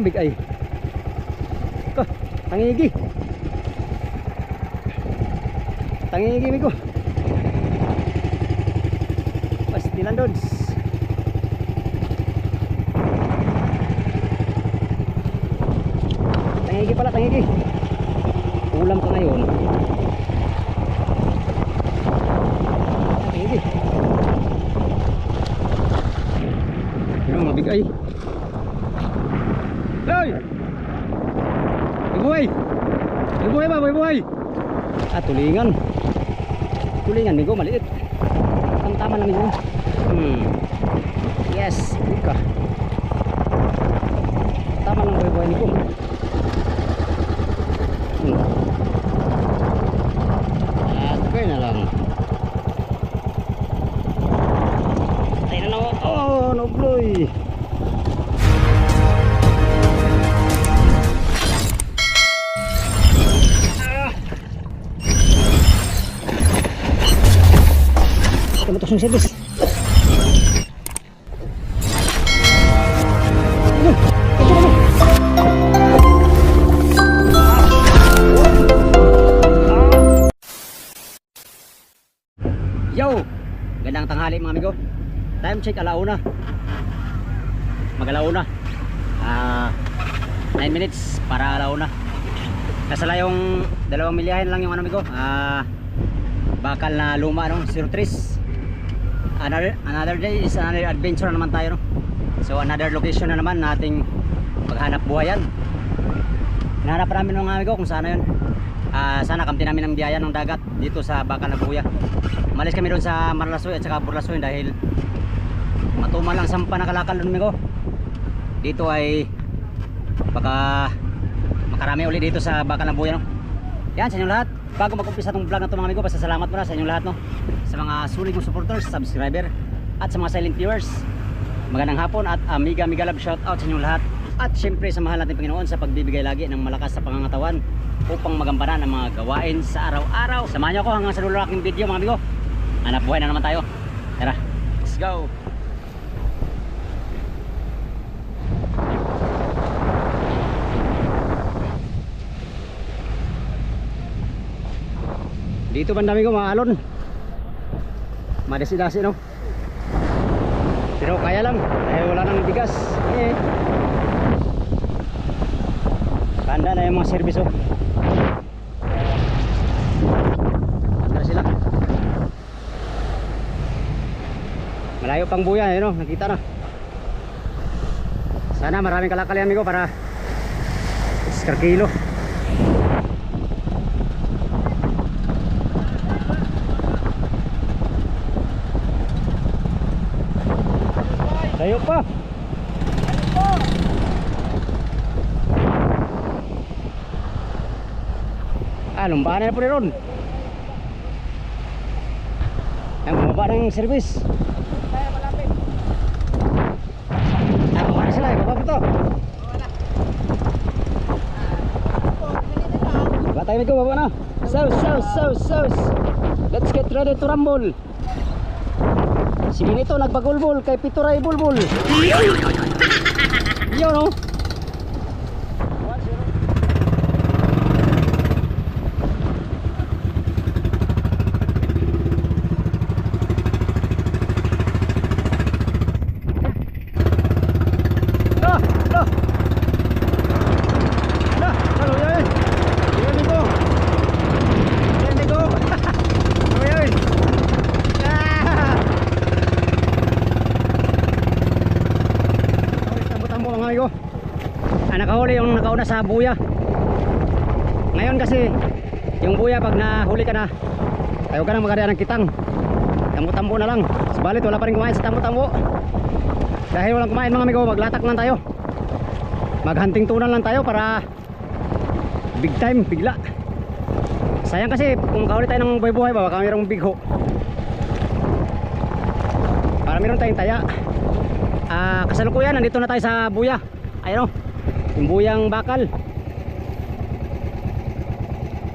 ang big ay. Ko, tangigi. Tangigi ko. Pastilan dods. Tangigi pala, tangigi. Ulam ka ngayon. Tangigi. Yung mabigay. Hoy! Buhay! Buhay ba? Buhay! Ah, tulingan. Tulingan ni maliit. Ang tama lang niyo. Hmm. Yes, ika. Tama lang buhay-buhay ni Hmm. Okay na lang. Tayo na na. Oh, no Tumatok yung? Yo! Gandang tanghali mga amigo. Time check alauna. Mag-alauna. Ah, 9 minutes para alauna. Nasala yung dalawang milyahin lang yung ano amigo. Ah, bakal na luma no, 03. Another another day is another adventure na naman tayo no. So another location na naman nating maghanap buhayan. Hinahanap namin mga amigo kung sana yun. Ah, sana kamti namin ng biyaya ng dagat dito sa Bakal na. Malis kami doon sa Marlasoy at saka Burlasoy dahil matumal lang sampa na kalakal doon amigo. Dito ay baka makarami ulit dito sa Bakal na no. Yan sa inyong lahat. Bago mag-umpisa tong vlog na to mga amigo, basta salamat muna sa inyong lahat no. Sa mga sulit mong supporters, subscriber at sa mga silent viewers. Magandang hapon at amiga amiga love shout out sa inyong lahat. At syempre sa mahal natin Panginoon sa pagbibigay lagi ng malakas sa pangangatawan upang magampanan ang mga gawain sa araw-araw. Samahan niyo ako hanggang sa dulo ng aking video mga amigo. Hanap buhay na naman tayo. Tara, let's go. Dito banda ko mga alon. Madasi-dasi no. Pero kaya lang, dahil wala nang bigas. Eh. Kanda na yung mga servisyo. Andar sila. Malayo pang buya, eh, no? nakita na. Sana maraming kalakali amigo para iskar kilo. Layo pa. Ah, lumbaan na po rin. Ang bumaba ng service. Ah, bumaba na sila. eh. Baba po to. Baba tayo ko, baba na. Saus, saus, saus, saus. Let's get ready to rumble. Si Benito nagbagulbol kay Pituray Bulbul. Yun no? Lah, lah. Lah, halo yun. Yan dito. Yan dito. Halo yun. Ah! Tambo-tambo mga amigo. Ah, nakauna sa buya. Ngayon kasi, yung buya pag nahuli ka na, ayaw ka na magkariya ng kitang. Tambo-tambo na lang. Subalit wala pa rin kumain sa tambo-tambo. Dahil walang kumain mga amigo, maglatak lang tayo. Maghunting tunan lang tayo para big time, bigla. Sayang kasi kung makahuli tayo ng buhay-buhay ba, baka mayroong big ho. Para meron tayong taya. Ah, kasalukuyan nandito na tayo sa buya. Ayun oh. Yung buyang bakal.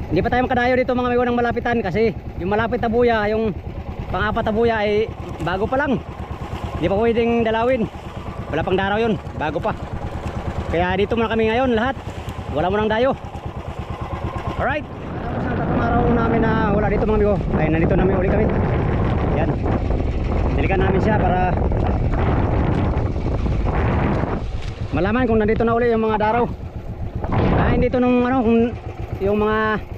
Hindi pa tayo makadayo dito mga amigo ng malapitan kasi yung malapit na buya, yung pang-apat na buya ay bago pa lang. Hindi pa pwedeng dalawin. Wala pang daraw yun, bago pa. Kaya dito muna kami ngayon lahat. Wala mo nang dayo. Alright. Tapos ang tatlong araw namin na wala dito mga amigo. Ay nandito namin uli kami. Yan. Dilikan namin siya para malaman kung nandito na uli yung mga daraw. Ah, hindi to nung ano, kung yung mga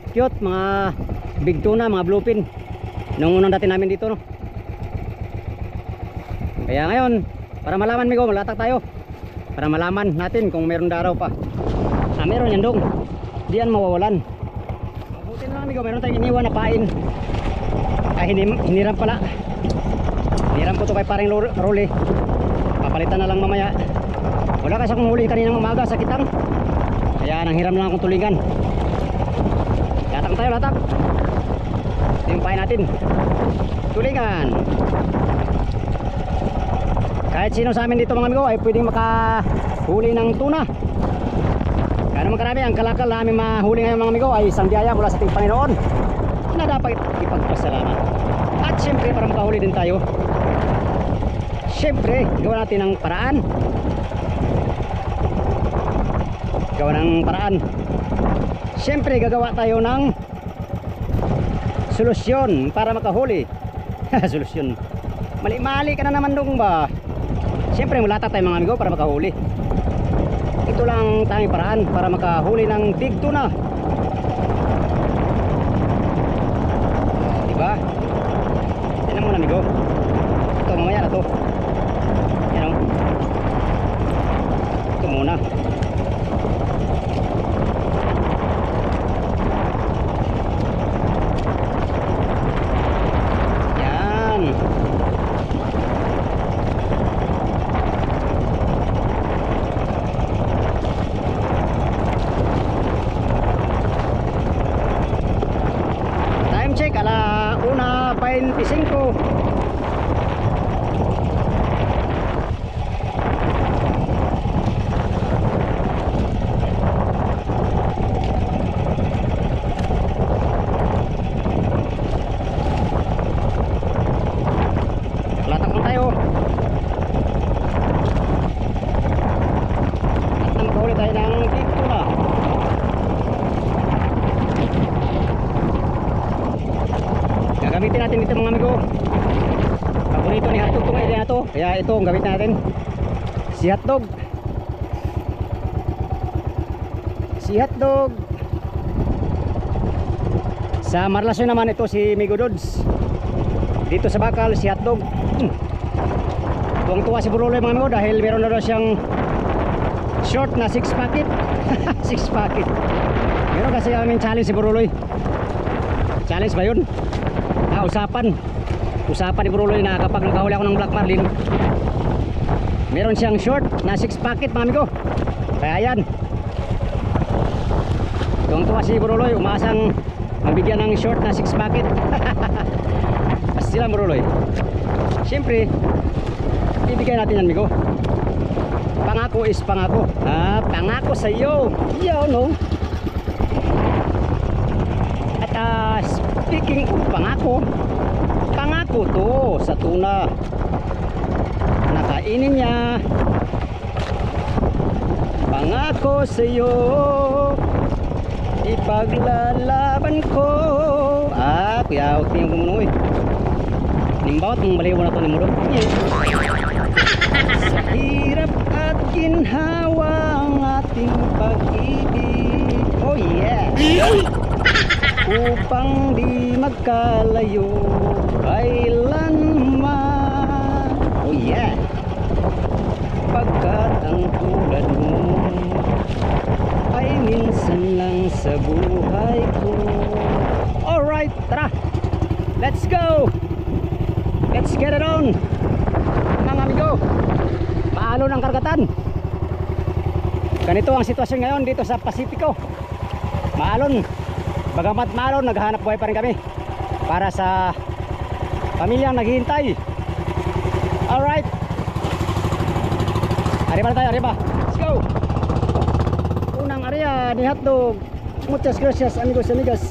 cute, mga big tuna, mga bluefin. Nung unang dati namin dito, no. Kaya ngayon, para malaman migo, malatak tayo. Para malaman natin kung meron daraw pa. Ah, meron yan dong. Diyan mawawalan. Mabuti na lang migo, meron tayong iniwan na pain. Ah, hinim, hiniram pala. Hiniram ko to kay paring Ro- Rolly. Papalitan na lang mamaya. Wala kasi akong huli kaninang umaga sa kitang. Kaya nanghiram lang akong tulingan. Latak tayo, latak. Ito natin. Tulingan. Kahit sino sa amin dito mga amigo ay pwedeng makahuli ng tuna. Kaya naman karami ang kalakal na aming mahuli ngayon mga amigo ay isang biyaya mula sa ating Panginoon na dapat ipagpasalamat. At syempre para makahuli din tayo, syempre gawa natin ng paraan. Gawa ng paraan. Syempre gagawa tayo ng solusyon para makahuli. solusyon. Mali-mali ka na naman dong ba? Siyempre mulata tayo mga amigo para makahuli. Ito lang ang tanging paraan para makahuli ng big tuna. Diba? Yan ang muna amigo. Ito mamaya na to. Yan o. Ito muna. Yan. Time check ala una 25. Latak lang tayo. At nang kahuli tayo ng big tuna. Gagamitin natin dito mga amigo. Paborito ni Hotdog itong na to. Kaya ito ang gamitin natin. Si Hotdog. Si Hotdog. Sa Marlasyon naman ito si Migo Dods. Dito sa Bakal si Hotdog. Hmm. Tuwang tuwa si Buruloy mga amigo dahil meron na daw siyang short na 6 packet. 6 packet. Meron kasi aming challenge si Buruloy. Challenge ba yun? Usapan. Usapan ni Bruloy na kapag nakahuli ako ng Black Marlin, meron siyang short na 6 packet mga amigo. Kaya yan. Tuwang tuwa si Bruloy, umasang mabigyan ng short na 6 packet. Basta sila Bruloy. Siyempre, ibigay natin yan amigo. Pangako is pangako. Ah, pangako sa iyo. Yo, no? Ah, speaking of pangako, pangako to sa tuna. Nakainin niya. Pangako sa iyo, ipaglalaban ko. Ah, kuya, huwag muna eh. Nimbawat mong baliw na to ni Muro. Sa hirap at ginhawa ang ating pag-ibig. Oh yeah! Upang di magkalayo kailanman oh yeah. Pagkat ang tulad mo ay minsan lang sa buhay ko. Alright tara. Let's go. Let's get it on. Mga amigo paalo ng karagatan ganito ang sitwasyon ngayon dito sa Pasipiko maalon Bagamat malon, naghahanap buhay pa rin kami para sa pamilyang naghihintay. Alright. Arriba na tayo, arriba. Let's go. Unang area ni Hotdog. Muchas gracias amigos amigas.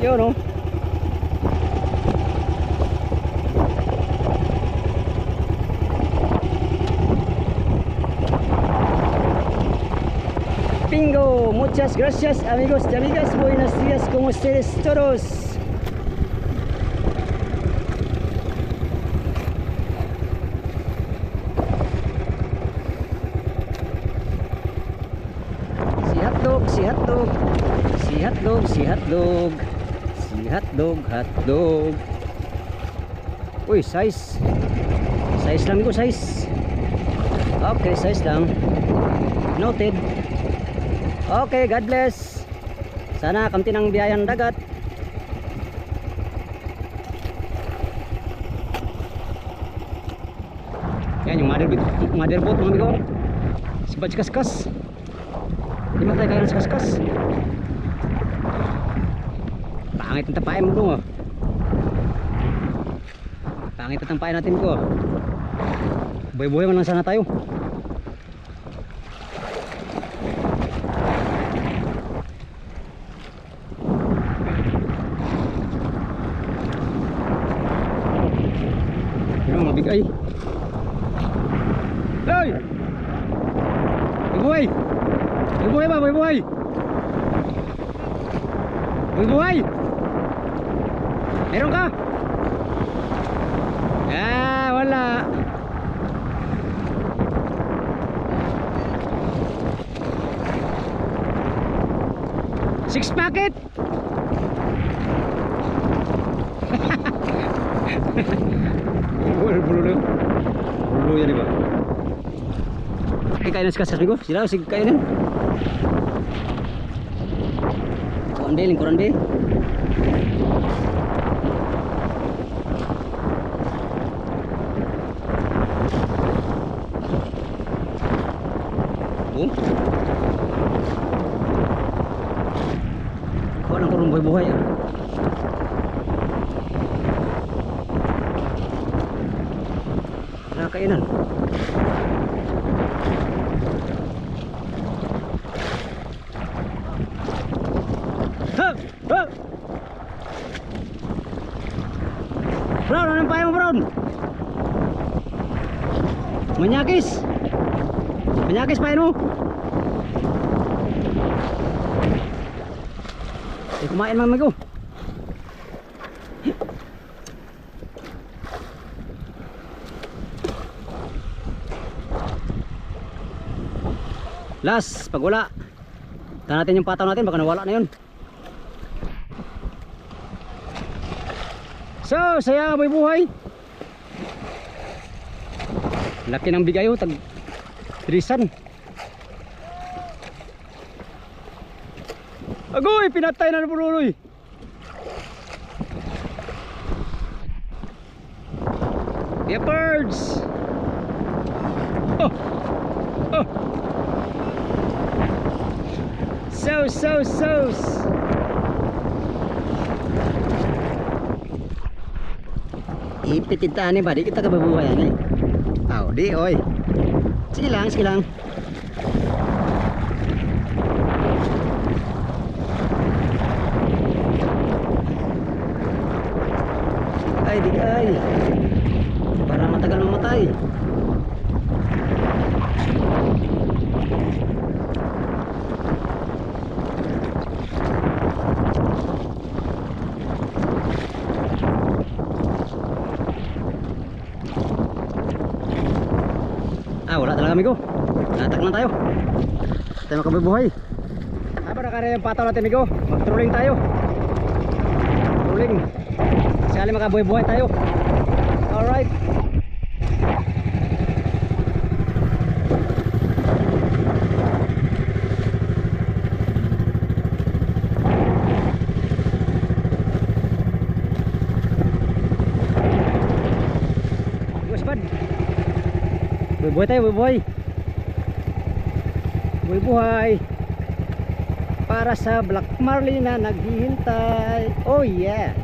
Yun oh. Muchas gracias amigos y amigas. Buenos días con ustedes todos. Si hotdog, si hotdog, si hotdog, si hotdog, si hotdog, hotdog. Uy, size. Size lang ko, size. Okay, size lang. Noted. Okay, God bless. Sana kamti ng biyayang dagat. Yan yung mother, mother boat mga amigo. Si Badge Kaskas. Hindi mo tayo kaya ng kaskas. Pangit ang tapain mo dong oh. Pangit ang tapain natin ko. Buhay-buhay man lang sana tayo. Yung mga bigay. Hoy! Buhay! Buhay ba? Buhay! Buhay! Meron ka? Ah, wala. Six packet. Bulo bulo lang. Bulo yan iba. Ay kain sa kasas ko. Sila sig kainin. Kuan be, lingkuran be. Oh. Kuha lang kurong buhay-buhay! Manyakis! Manyakis payo mo! Eh, kumain mga amigo. Last, pag wala. Tahan natin yung pataw natin, baka nawala na yun. So, saya boy buhay. Laki ng bigay oh, tag trisan. Agoy, pinatay na. Yeah, birds. Oh. Oh. So, so, so. Ipitintahan ni ba? Di kita kababuhayan eh. Aw, di oy. Sige lang, sige lang. Ay, di ay. Para matagal mamatay. Ah, wala talaga amigo. Natak na tayo. Tayo makabubuhay. Habang nakaraya yung pataw natin amigo, mag-trolling tayo. Trolling. Sakali makabuhay-buhay tayo. Alright. Buhay tayo, buhay. Buhay Para sa Black Marlin na naghihintay. Oh yeah.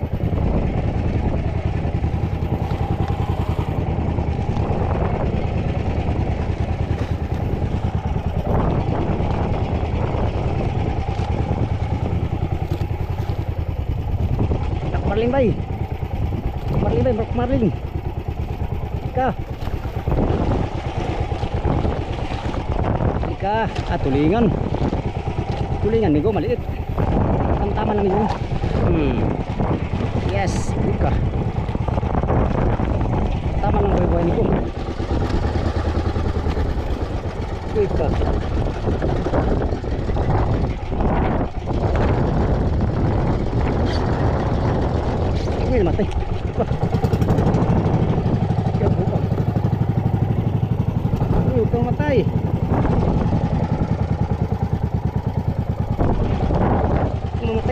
Black Marlin bay. Black Marlin bay, Black Marlin. Ika. Ika, at tulingan. Kulingan, migo, maliit. Tama-tama lang yun. Hmm. Yes, ka. Tama lang boy boy ni ko. Good ka. Uy, namatay. Kaya buka. Uy, huwag kang matay.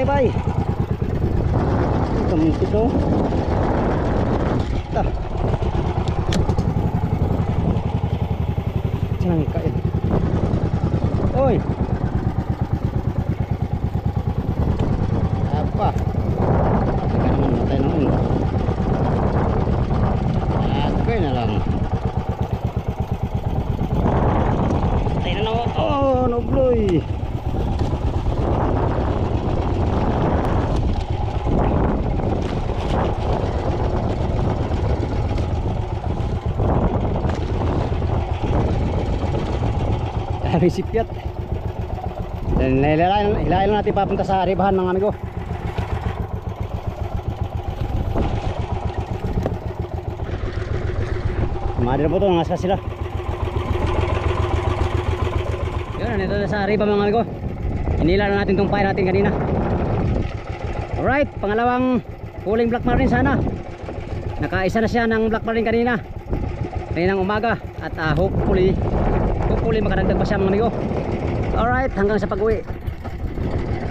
Mamatay bay. Kamuntik daw. Ta. Jangan kain. Oi. Apa? Teka naman matay naman. Okay na lang. Patay na naman. Oh, nobloy. Dami sipyat. Hilahin, lang natin papunta sa ribahan ng amigo. Madre po ito, nangaskas sila. Yun, nandito na sa riba mga amigo. Hinila na natin itong fire natin kanina. Alright, pangalawang huling black marlin sana. Nakaisa na siya ng black marlin kanina. Kaninang umaga at ah, hopefully hopefully makadagdag pa siya mga amigo. Alright, hanggang sa pag-uwi.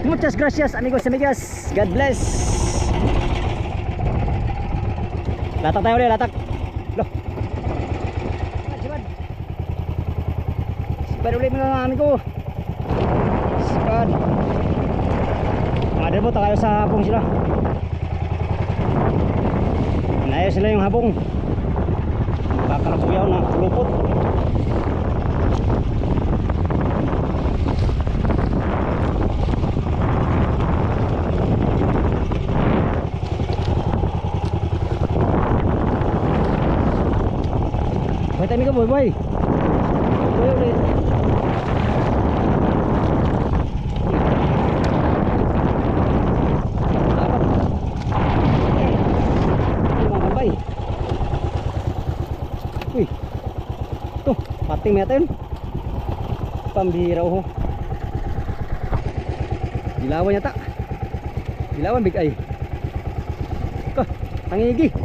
Muchas gracias amigos amigas. God bless. Latak tayo ulit, latak. Loh. Sibad. Sibad ulit mga amigo. Sibad. Mga mo tayo sa habong sila. Naya sila yung habong. Kakalabuyaw na lupot. Boy, tayo boy, boy. Uy. Ito, pating meta yun. Pambihira ho. Dilawan yata. Dilawan big eye. Ko, tangigi.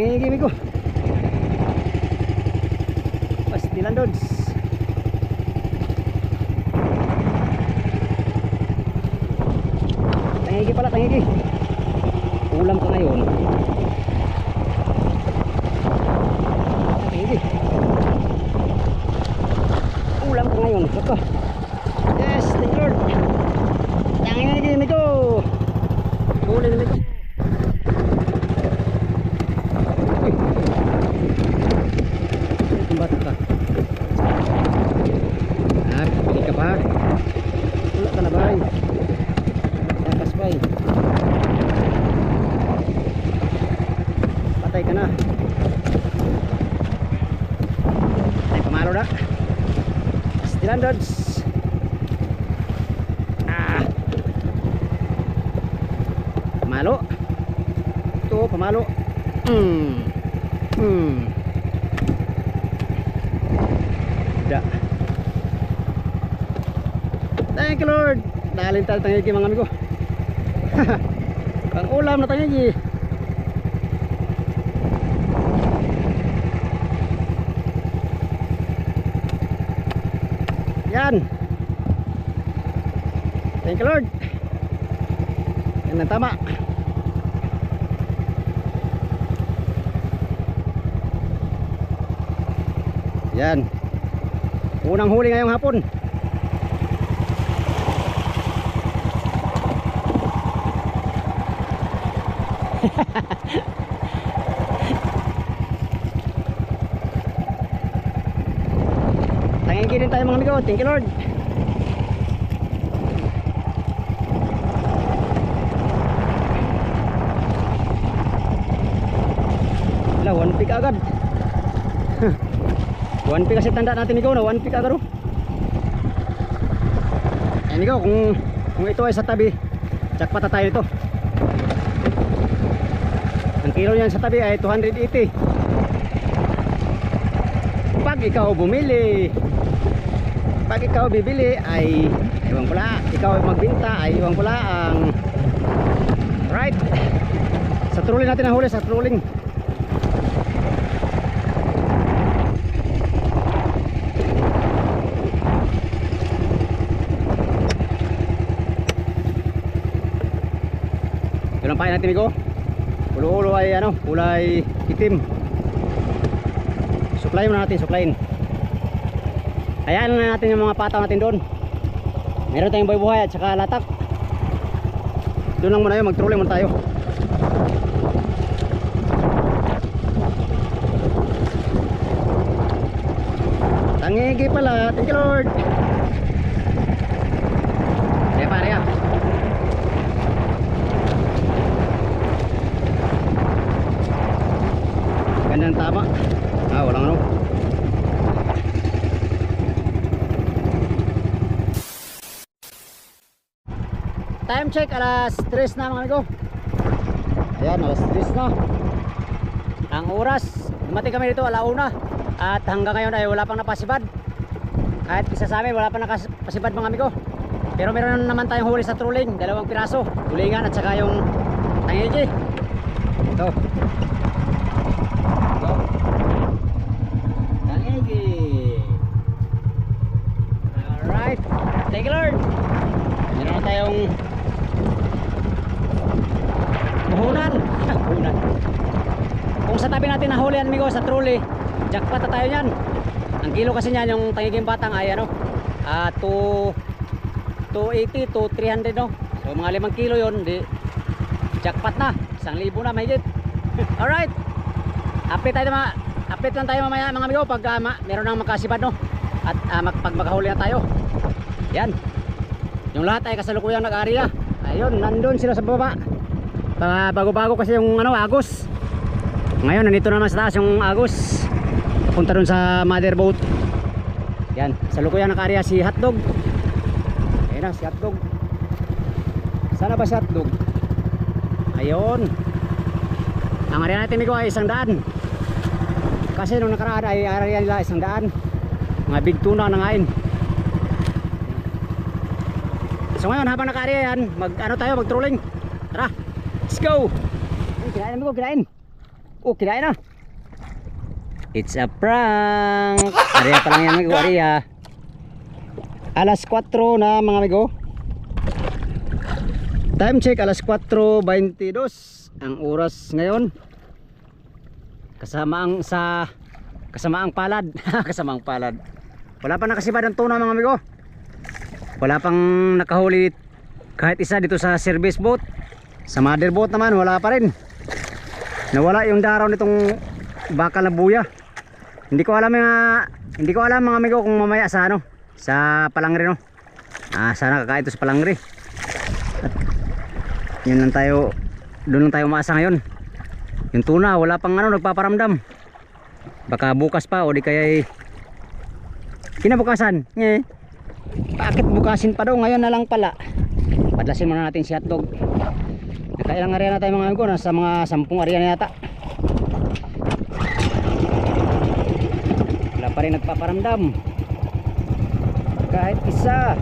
Tangigi mi ko. Pastilan dods. Tangigi pala, tangigi. Ulam ka ngayon. Tangigi. Ulam ka ngayon. Saka. Yes, thank you Lord. Tangigi mi ko. Huli mi ko. Tumbat ka. Ah, pili ka pa. Wala ka na ba? Yakas pa eh. Patay ka na. Ay, pamalo na. Standards. Ah. Pamalo. Ito, pamalo. Hmm. Hmm. Da. Thank you Lord. Dalin tayo tangigi mga amigo. Pang ulam na tangigi. Yan. Thank you Lord. Yan ang tama. Yan. Unang huli ngayong hapon. Tangigi din tayo mga amigo. Thank you Lord. Wala, one pick agad. One pick kasi tanda natin ikaw na one pick agad oh. Amigo, kung, kung ito ay sa tabi, jackpot na tayo nito. Ang kilo niyan sa tabi ay 280. Pag ikaw bumili, pag ikaw bibili ay ewan ko la, ikaw magbinta ay ewan ko la ang right. Sa trolling natin ang huli, sa trolling. Natin, amigo. Ulo-ulo ay ano, kulay itim. Supply muna natin, supplyin. Hayaan na natin yung mga pataw natin doon. Meron tayong buhay at saka latak. Doon lang muna yun, mag-trolling muna tayo. Tangigi pala, thank you Lord. Kaya pare ah. Gandang tama. Ah, walang ano. Time check alas 3 na mga amigo. Ayan, alas 3 na. Ang oras, dumating kami dito alauna. At hanggang ngayon ay wala pang napasibad. Kahit isa sa amin, wala pang napasibad mga amigo. Pero meron naman tayong huli sa trolling, dalawang piraso. Tulingan at saka yung tangigi. Ito. Ito. Tangigi. Alright. Thank you Lord. Meron na tayong puhunan. puhunan. Kung sa tabi natin yan sa trolley, jackpot na tayo niyan. Ang kilo kasi niyan yung tangiging batang ay ano, ah 2 280 to 300 no. So mga 5 kilo yon, di jackpot na. 1,000 na mahigit. Alright. Update tayo mga update lang tayo mamaya mga amigo pag ah, ma, meron nang makasibad no. At ah, mag, pag makahuli na tayo. Yan. Yung lahat ay kasalukuyang nag-area. Ayun, nandun sila sa baba. Bago-bago kasi yung ano, Agos. Ngayon, nandito naman sa taas yung Agos. Punta dun sa mother boat. Yan, sa lukuyang nag-area si Hotdog. Ayun na, si Hotdog. Sana ba si Hotdog? Ayun. Ang area natin ko ay isang daan. Kasi nung nakaraan ay area nila isang daan. Mga big tuna na ngayon. So ngayon habang naka-area yan, mag ano tayo, mag trolling. Tara. Let's go. Kinain mo, kinain. Oh, kinain na. It's a prank. Area pa lang yan, amigo, area. Alas 4 na mga amigo. Time check alas 4.22 ang oras ngayon. Kasama ang sa kasama ang palad. kasama ang palad. Wala pa nakasibad ang tuna mga amigo wala pang nakahuli kahit isa dito sa service boat sa mother boat naman wala pa rin nawala yung daraw nitong bakal na buya. Hindi ko alam mga hindi ko alam mga amigo kung mamaya sa ano sa palangre no? Ah sana kakain ito sa palangre. At yun lang tayo doon lang tayo umaasa ngayon. Yung tuna wala pang ano nagpaparamdam. Baka bukas pa o di kaya kinabukasan. Eh bakit bukasin pa daw? Ngayon na lang pala. Padlasin muna natin si hotdog nakailang area na tayo mga amigo nasa mga sampung area na yata. Wala pa rin nagpaparamdam. Kahit isa.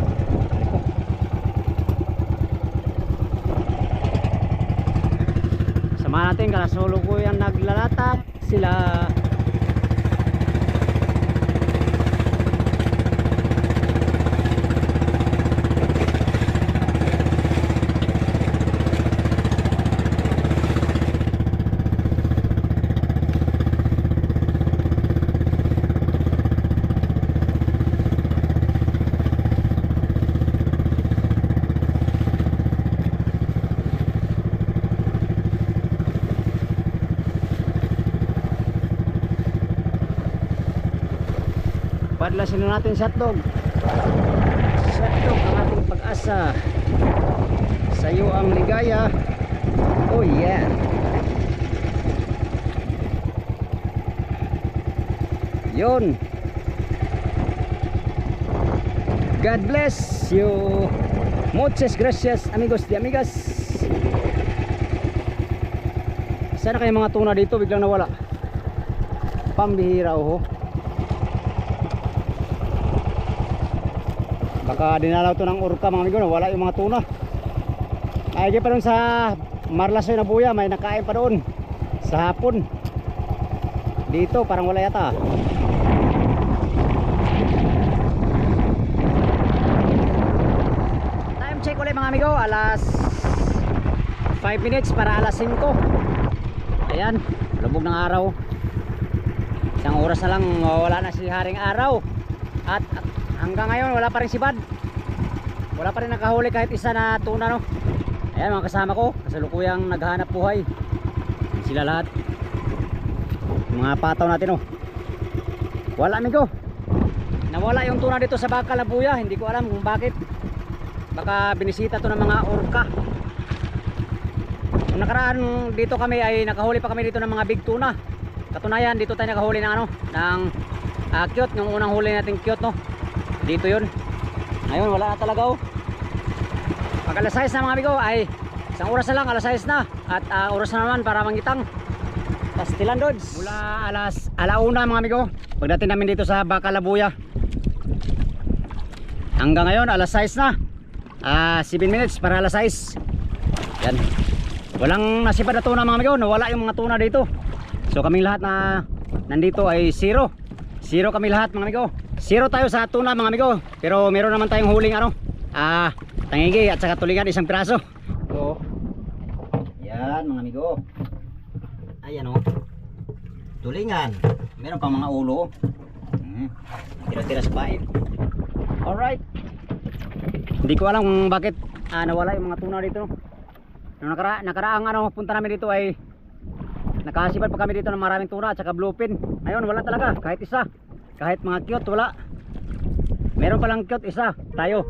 Sama natin kalasolo ko yan naglalatak sila padlasin na natin shotdog shotdog ang ating pag-asa sa iyo ang ligaya oh yeah yun God bless you. Muchas gracias amigos de amigas. Sana kayo mga tuna dito biglang nawala. Pambihira oh. Baka dinalaw to ng orka mga amigo, nawala yung mga tuna. Ay, pa doon sa Marlasoy na buya, may nakain pa doon sa hapon. Dito parang wala yata. Time check ulit mga amigo, alas 5 minutes para alas 5. Ayan, lubog ng araw. Isang oras na lang wala na si Haring Araw. At hanggang ngayon wala pa rin si Bad. Wala pa rin nakahuli kahit isa na tuna no. Ayan mga kasama ko, kasalukuyang naghahanap buhay. Sila lahat. Mga pataw natin oh. Wala amigo. Nawala yung tuna dito sa Bakal na Buya, hindi ko alam kung bakit. Baka binisita to ng mga orka. Nung nakaraan dito kami ay nakahuli pa kami dito ng mga big tuna. Katunayan dito tayo nakahuli ng ano, ng ah, cute, yung unang huli natin cute no. Dito 'yun. Ngayon wala na talaga oh. Pag alas 6 na mga amigo ay isang oras na lang alas 6 na at ah, oras na naman para mangitang Pastilan Dodge. Mula alas alauna mga amigo. Pagdating namin dito sa Bacalabuya. Hanggang ngayon alas 6 na. Ah, 7 minutes para alas 6. Yan. Walang nasipad na tuna mga amigo. Nawala yung mga tuna dito. So kaming lahat na nandito ay zero. Zero kami lahat mga amigo. Zero tayo sa tuna mga amigo. Pero meron naman tayong huling ano. Ah, tangigi at saka tulingan isang piraso. So, yan mga amigo. Ayan o. Tulingan. Meron pang mga ulo. Hmm. Tira-tira sa pain. Alright. Hindi ko alam bakit ah, nawala yung mga tuna dito. Nung nakara nakaraang ano, punta namin dito ay nakasipad pa kami dito ng maraming tuna at saka bluefin. Ngayon wala talaga. Kahit isa. Kahit mga cute wala. Meron palang cute isa. Tayo.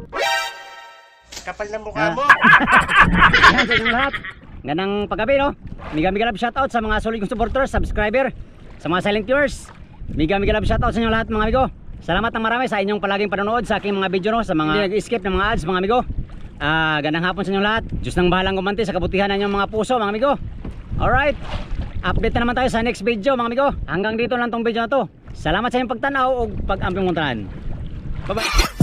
Kapal ng mukha Ah. mo. Yan sa inyong lahat. Ganang paggabi no. Miga miga love shoutout sa mga solid kong supporters, subscriber, sa mga silent viewers. Miga miga love shoutout sa inyong lahat mga amigo. Salamat ng marami sa inyong palaging panonood sa aking mga video no, sa mga hindi nag-skip ng mga ads mga amigo. Ah, gandang hapon sa inyong lahat. Diyos nang bahalang gumanti sa kabutihan ng inyong mga puso mga amigo. Alright. Update na naman tayo sa next video mga amigo. Hanggang dito lang tong video na to. Salamat sa inyong pagtanaw o pag-amping muntahan. Bye bye.